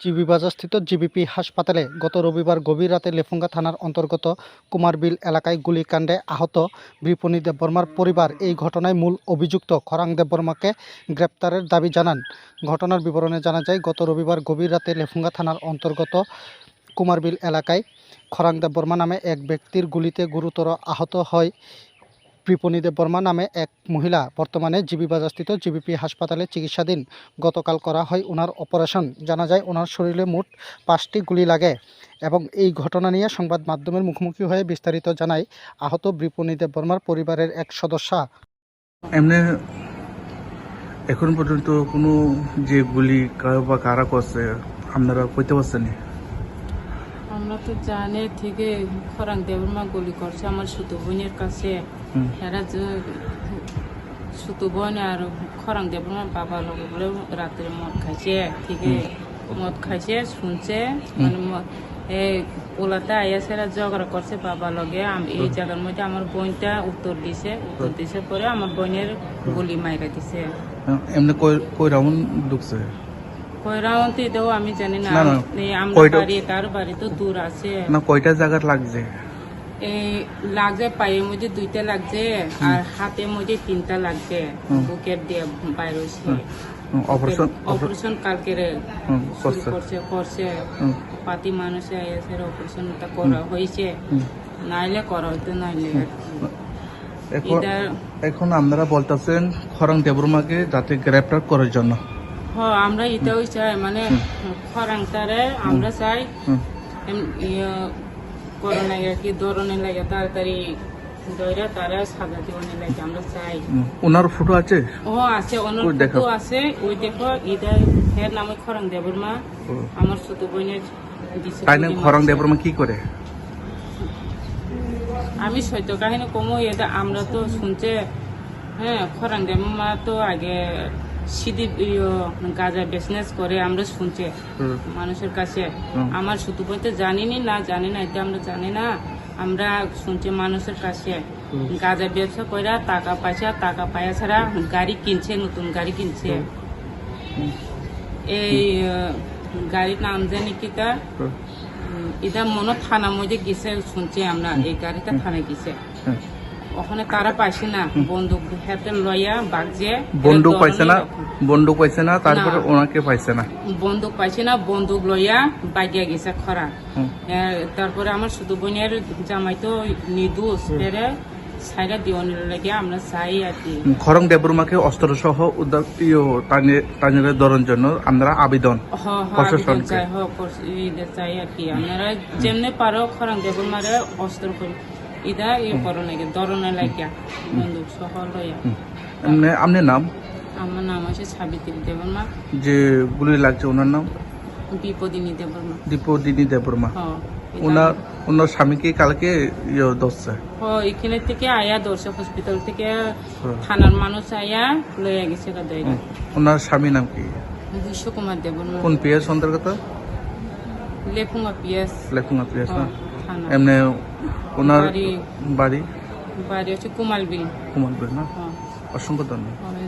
জিবিবাজারস্থিত GBP হাসপাতালে গত রবিবার গভীর রাতে লেফুঙ্গা থানার অন্তর্গত কুমারবিল এলাকায় গুলিকাণ্ডে আহত বিপণী দেববর্মার পরিবার এই ঘটনায় মূল অভিযুক্ত খরাং দেববর্মাকে গ্রেপ্তারের দাবি জানান। ঘটনার বিবরণে জানা যায়, গত রবিবার গভীর রাতে লেফুঙ্গা থানার অন্তর্গত কুমারবিল এলাকায় খরাং দেববর্মা নামে এক ব্যক্তির গুলিতে গুরুতর আহত হয়। কৃপণী দেববর্মা নামে এক মহিলা বর্তমানে জিবি বাজারস্থিত জিবিপি হাসপাতালে চিকিৎসাধীন। গতকাল করা হয় ওনার অপারেশন। জানা যায়, ওনার শরীরে মোট পাঁচটি গুলি লাগে এবং এই ঘটনা নিয়ে সংবাদ মাধ্যমের মুখোমুখি হয়ে বিস্তারিত জানায় আহত বিপণী দেববর্মার পরিবারের এক সদস্যা। এমনি এখন পর্যন্ত কোনো যে গুলি কা- বা কারা করছে, আপনারা কইতে পারছেন তো জানে থেকে খরাং দেবরমা গুলি করছে আমার ছোট বোনের কাছে। এরা ছোট বোন আর খরাং দেবরমার বাবা লগে বলে রাত্রে মদ খাইছে থেকে মদ খাইছে শুনছে। মানে ওলাতে আইয়াছে এরা ঝগড়া করছে বাবা লগে। এই জায়গার মধ্যে আমার বোনটা উত্তর দিছে। উত্তর দিছে পরে আমার বোনের গুলি মাইরা দিছে। এমনি কই রাউন্ড ঢুকছে? কয়রাউন্তি দেও আমি জানি না। না, না। এই আমরা কয়টা- বাড়ি তার বাড়ি তো দূর আছে। না কয়টা জায়গার লাগছে? এই লাগছে পায়ের মধ্যে দুইটা লাগছে আর হাতের মধ্যে তিনটা লাগছে। হুম। বুকের দিয়ে বাইর হয়েছে। অপারেশন অপারেশন কালকে রে হুম, শুরু করছে। করছে করছে। হুম, পাতি মানুষে এসে অপারেশনটা করা হয়েছে। হুম। নাইলে করা হইতো নাইলে আর কি। এখন এটা এখন আপনারা বলতেছেন খরং দেবরমাকে যাতে গ্রেপ্তার করার জন্য। আমরা এটাও চাই মানে খরাংটারে আমরা চাই ইয়ে করোনা কি ধরনের লাগে তাড়াতাড়ি দইরা তারা জীবনের লাগে আমরা চাই। ওনার ফটো আছে? ও আছে ফটো আছে ওই দেখো এটা হের নামে খরাং দেবর মা ও। আমার ছোট বোনের দিছে তাই না গুলি দেবরমা কি করে? আমি সত্য কাহিনী কমো এটা আমরা তো শুনছে হ্যাঁ খরাং দেবর মা তো আগে সিদি গাজা বিজনেস করে আমরা শুনছে মানুষের কাছে। আমার শুধু বলতে জানিনি না জানি না এটা আমরা জানি না। আমরা শুনছি মানুষের কাছে। গাঁজা ব্যবসা করে টাকা পয়সা টাকা পয়সা ছাড়া গাড়ি কিনছে নতুন গাড়ি কিনছে। এই গাড়ির নাম জানি কি তা? এটা মনে থানার মধ্যে গেছে শুনছি আমরা। এই গাড়িটা থানায় গেছে। ওখানে তারা পাইছে না। বন্দুক হাতে লইয়া বাগছে বন্দুক পাইছে না বন্দুক পাইছে না তারপরে ওনাকে পাইছে না। বন্দুক পাইছে না বন্দুক লইয়া বাগিয়া গেছে খরা। তারপরে আমার শুধু বোনের জামাই তো দিওয়ানির লাগে আমরা চাই আর কি। খরং দেবরমাকে অস্ত্র সহ ইয়ে, ধরার জন্য আমরা আবেদন। চাই হ চাই আর কি। আপনারা যেমনি পারো খরাং দেবরমারে অস্ত্র করি। ইদা ইয়ে করো নাকি? ধরনের লাগিয়া। বন্দুক সহ লইয়া। আপনার নাম? আমার নাম আছে সাবিত্রী দেবর মা যে গুলি লাগছে ওনার নাম? বিপদিনী দেবর মা দীপদিনী দেবরমা ওনার ওনার স্বামীকে কালকে ইয়ে ধরছে। হ এখানে থেকে আয়া দর্শক হসপিটাল থেকে। থানার মানুষ আয়া লইয়া গেছে। ওনার স্বামী নাম কি? বিশ্বকুমার দেবর মা কোন পিএস অন্তর্গত লেফুঙ্গা পিএস লেখুঙ্গা পিএস না? এমনি ওনার বাড়ি বাড়ি? হচ্ছে কুমালবিল। কুমালবিল না? হ্যাঁ। অসংখ্য ধন্যবাদ।